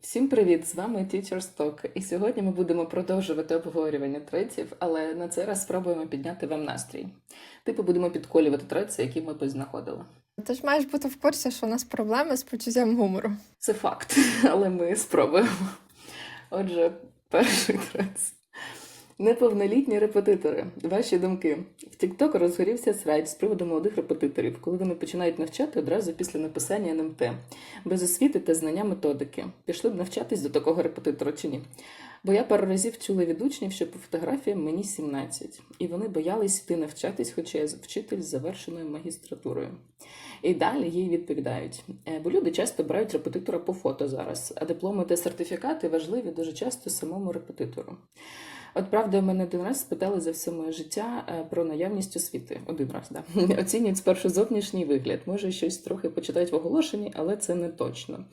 Всім привіт! З вами Teacher's Talk. І сьогодні ми будемо продовжувати обговорювання третів, але на цей раз спробуємо підняти вам настрій. Типу будемо підколювати треці, які ми познаходили. Ти ж маєш бути в курсі, що у нас проблеми з почуттям гумору. Це факт, але ми спробуємо. Отже, перший трец. Неповнолітні репетитори. Ваші думки. В TikTok розгорівся сайт з приводу молодих репетиторів, коли вони починають навчати одразу після написання НМТ, без освіти та знання методики. Пішли б навчатись до такого репетитора чи ні? Бо я пару разів чула від учнів, що по фотографіям мені 17, і вони боялись йти навчатись, хоча я вчитель з завершеною магістратурою. І далі їй відповідають: «Е, бо люди часто беруть репетитора по фото зараз, а дипломи та сертифікати важливі дуже часто самому репетитору. От правда, мене один раз спитали за все моє життя е, про наявність освіти. Один раз, да. Оцінюють спершу зовнішній вигляд. Може, щось трохи почитають в оголошенні, але це не точно.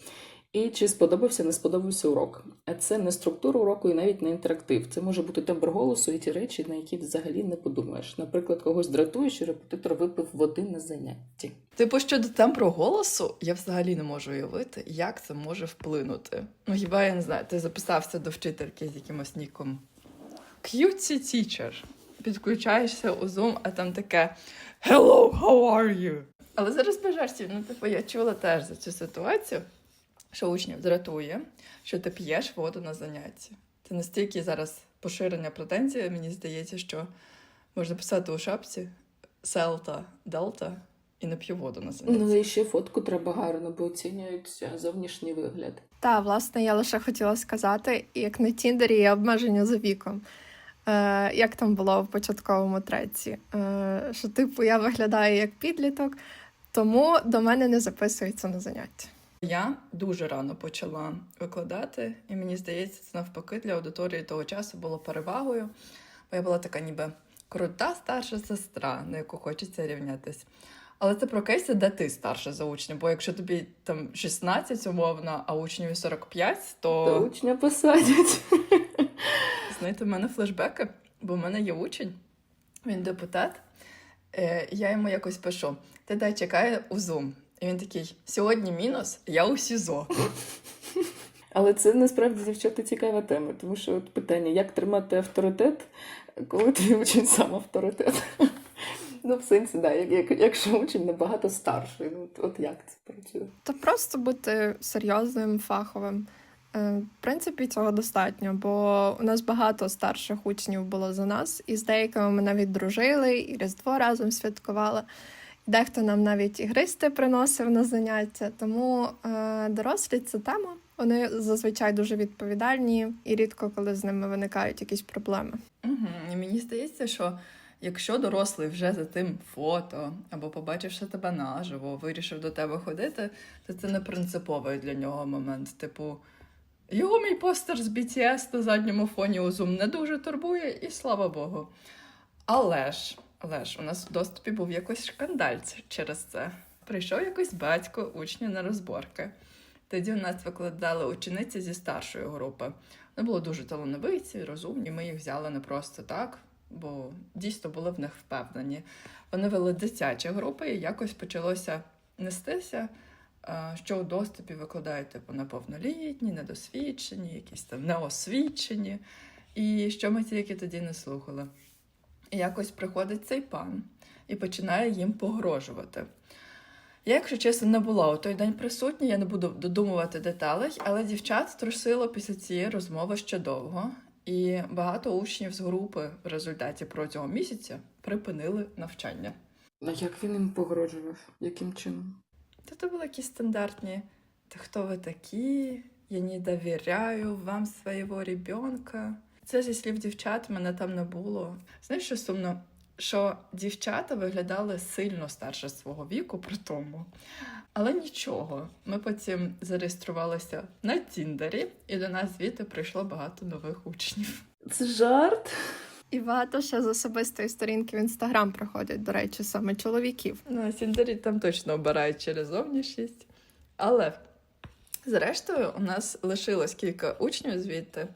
І чи сподобався, не сподобався урок. А це не структура уроку і навіть не інтерактив. Це може бути тембр голосу і ті речі, на які взагалі не подумаєш. Наприклад, когось дратує, що репетитор випив води на занятті. Типу, щодо тембру голосу, я взагалі не можу уявити, як це може вплинути. Ну, хіба я не знаю, ти записався до вчительки з якимось ніком Cutie Teacher. Підключаєшся у Zoom, а там таке Hello, how are you? Але зараз без жартів, ну, типу, я чула теж за цю ситуацію, що учнів дратує, що ти п'єш воду на занятті. Це настільки зараз поширення претензії, мені здається, що можна писати у шапці Селта, Делта і не п'ю воду на занятті. Ну і ще фотку треба гарно, бо оцінюють зовнішній вигляд. Та, власне, я лише хотіла сказати, як на Тіндері є обмеження за віком. Е, як там було в початковому треці? Е, що, типу, я виглядаю як підліток, тому до мене не записується на заняття. Я дуже рано почала викладати, і мені здається, це навпаки для аудиторії того часу було перевагою, бо я була така ніби крута старша сестра, на яку хочеться рівнятись. Але це про кейси, де ти старша за учня, бо якщо тобі там 16 умовно, а учневі 45, То то учня посадять. Знаєте, в мене флешбеки, бо в мене є учень, він депутат. Е, я йому якось пишу: ти дай чекай у Zoom. І він такий: сьогодні мінус, я у СІЗО. Але це насправді дівчата цікава тема, тому що от питання, як тримати авторитет, коли твій учень сам авторитет. Ну, в сенсі, да, як, як, якщо учень набагато старший, ну от, от як це працює? Та просто бути серйозним, фаховим. Е, В принципі, цього достатньо, бо у нас багато старших учнів було за нас, і з деякими ми навіть дружили, і Різдво разом святкували. Дехто нам навіть ігристи приносив на заняття. Тому е, дорослі це тема. Вони зазвичай дуже відповідальні, і рідко коли з ними виникають якісь проблеми. Угу. І мені здається, що якщо дорослий вже за тим фото або побачивши тебе наживо, вирішив до тебе ходити, то це не принциповий для нього момент. Типу, його мій постер з BTS на задньому фоні у Zoom не дуже турбує, і слава Богу. Але ж, але ж, у нас в доступі був якийсь шкандаль через це. Прийшов якийсь батько учня на розборки. Тоді у нас викладали учениці зі старшої групи. Вони були дуже талановиті, розумні. Ми їх взяли не просто так, бо дійсно були в них впевнені. Вони вели дитячі групи, і якось почалося нестися, що у доступі викладають типу неповнолітні, недосвідчені, якісь там неосвідчені. І що ми тільки тоді не слухали. І якось приходить цей пан і починає їм погрожувати. Я, якщо чесно, не була у той день присутня, я не буду додумувати деталей, але дівчат трусило після цієї розмови ще довго, і багато учнів з групи в результаті протягом місяця припинили навчання. А як він їм погрожував? Яким чином? Та то були якісь стандартні. Та хто ви такі? Я не довіряю вам свого ребенка. Це зі слів дівчат мене там не було. Знаєш, що сумно? Що дівчата виглядали сильно старше свого віку при тому. Але нічого, ми потім зареєструвалися на Тіндері, і до нас звідти прийшло багато нових учнів. Це жарт? І багато ще з особистої сторінки в інстаграм проходять, до речі, саме чоловіків. На сіндері там точно обирають через зовнішність. Але зрештою, у нас лишилось кілька учнів звідти,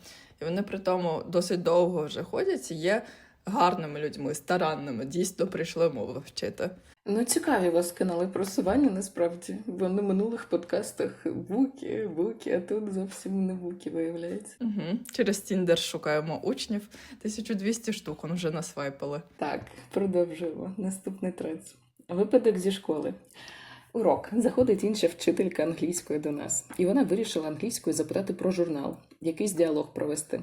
і вони при тому досить довго вже ходять є гарними людьми, старанними, дійсно прийшли мову вчити. Ну, цікаві вас канали просування, насправді, бо на минулих подкастах буки, буки, а тут зовсім не буки, виявляється. Угу. Через Тіндер шукаємо учнів. 1200 штук он вже насвайпали. Так, продовжуємо. Наступний тренд. Випадок зі школи. Урок. Заходить інша вчителька англійської до нас, і вона вирішила англійською запитати про журнал, якийсь діалог провести.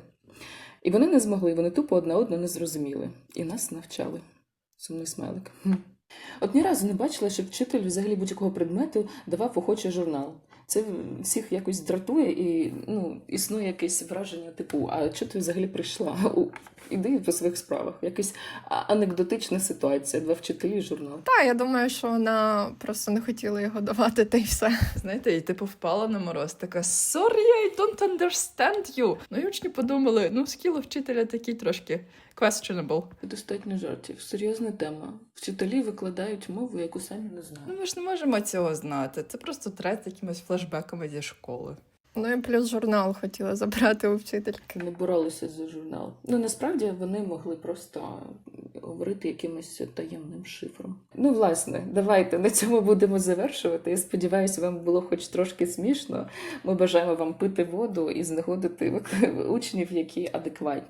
І вони не змогли, вони тупо одна одну не зрозуміли. І нас навчали. Сумний смайлик. От ні разу не бачила, щоб вчитель взагалі будь-якого предмету давав охочий журнал. Це всіх якось дратує і ну, існує якесь враження, типу, а чого ти взагалі прийшла? У, Іди по своїх справах. Якась анекдотична ситуація, два вчителі журнал. Та я думаю, що вона просто не хотіла його давати, та й все. Знаєте, і типу впала на мороз, така sorry, I don't understand you. Ну і учні подумали, ну скіл вчителя такий трошки questionable. Достатньо жартів. Серйозна тема. Вчителі викладають мову, яку самі не знають. Ну ми ж не можемо цього знати. Це просто трет з якимись флешбеками зі школи. Ну і плюс журнал хотіла забрати у вчительки. Не боролися за журнал. Ну насправді вони могли просто говорити якимось таємним шифром. Ну, власне, давайте на цьому будемо завершувати. Я сподіваюся, вам було хоч трошки смішно. Ми бажаємо вам пити воду і знаходити учнів, які адекватні.